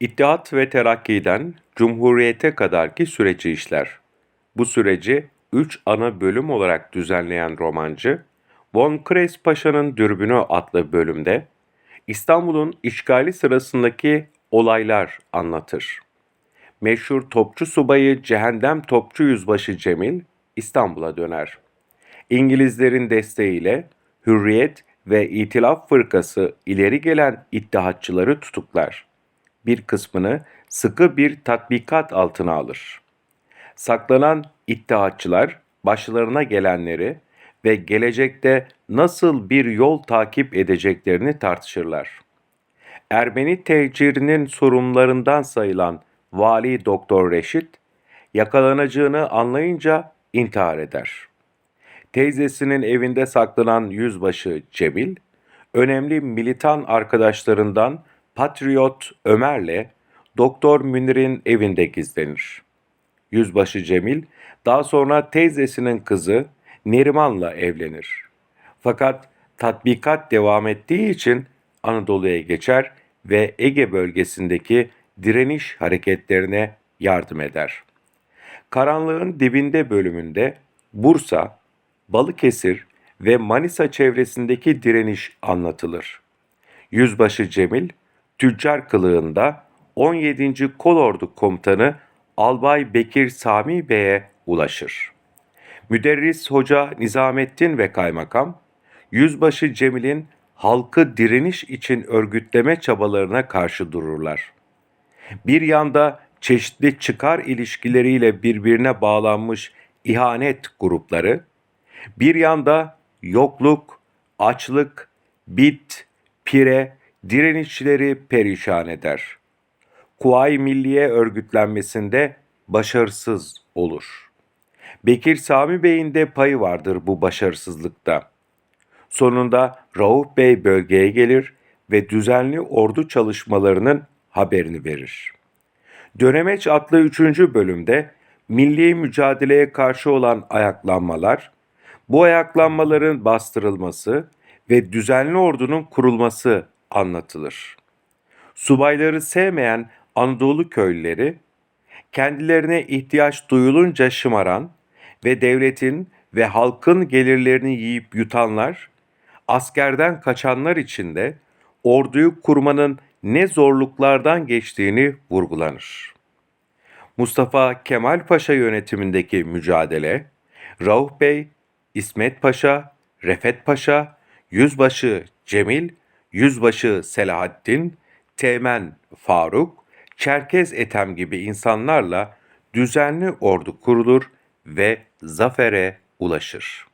İttihat ve Terakki'den Cumhuriyete kadarki süreci işler. Bu süreci üç ana bölüm olarak düzenleyen romancı, Von Kres Paşa'nın Dürbünü adlı bölümde İstanbul'un işgali sırasındaki olaylar anlatır. Meşhur topçu subayı Cehendem Topçu Yüzbaşı Cemil İstanbul'a döner. İngilizlerin desteğiyle Hürriyet ve İtilaf Fırkası ileri gelen iddihatçıları tutuklar. Bir kısmını sıkı bir tatbikat altına alır. Saklanan iddiatçılar başlarına gelenleri ve gelecekte nasıl bir yol takip edeceklerini tartışırlar. Ermeni tecirinin sorunlarından sayılan Vali Doktor Reşit, yakalanacağını anlayınca intihar eder. Teyzesinin evinde saklanan yüzbaşı Cemil, önemli militan arkadaşlarından Patriot Ömer'le Doktor Münir'in evinde gizlenir. Yüzbaşı Cemil daha sonra teyzesinin kızı Neriman'la evlenir. Fakat tatbikat devam ettiği için Anadolu'ya geçer ve Ege bölgesindeki direniş hareketlerine yardım eder. Karanlığın dibinde bölümünde Bursa, Balıkesir ve Manisa çevresindeki direniş anlatılır. Yüzbaşı Cemil, tüccar kılığında 17. Kolordu Komutanı Albay Bekir Sami Bey'e ulaşır. Müderris Hoca Nizamettin ve Kaymakam, Yüzbaşı Cemil'in halkı direniş için örgütleme çabalarına karşı dururlar. Bir yanda çeşitli çıkar ilişkileriyle birbirine bağlanmış ihanet grupları, bir yanda yokluk, açlık, bit, pire, direnişçileri perişan eder. Kuvayi Milliye örgütlenmesinde başarısız olur. Bekir Sami Bey'in de payı vardır bu başarısızlıkta. Sonunda Rauf Bey bölgeye gelir ve düzenli ordu çalışmalarının haberini verir. Dönemeç adlı 3. bölümde milli mücadeleye karşı olan ayaklanmalar, bu ayaklanmaların bastırılması ve düzenli ordunun kurulması anlatılır. Subayları sevmeyen Anadolu köylüleri, kendilerine ihtiyaç duyulunca şımaran ve devletin ve halkın gelirlerini yiyip yutanlar, askerden kaçanlar için de orduyu kurmanın ne zorluklardan geçtiğini vurgulanır. Mustafa Kemal Paşa yönetimindeki mücadele, Rauf Bey, İsmet Paşa, Refet Paşa, Yüzbaşı Cemil, Yüzbaşı Selahaddin, Teğmen Faruk, Çerkez Ethem gibi insanlarla düzenli ordu kurulur ve zafere ulaşır.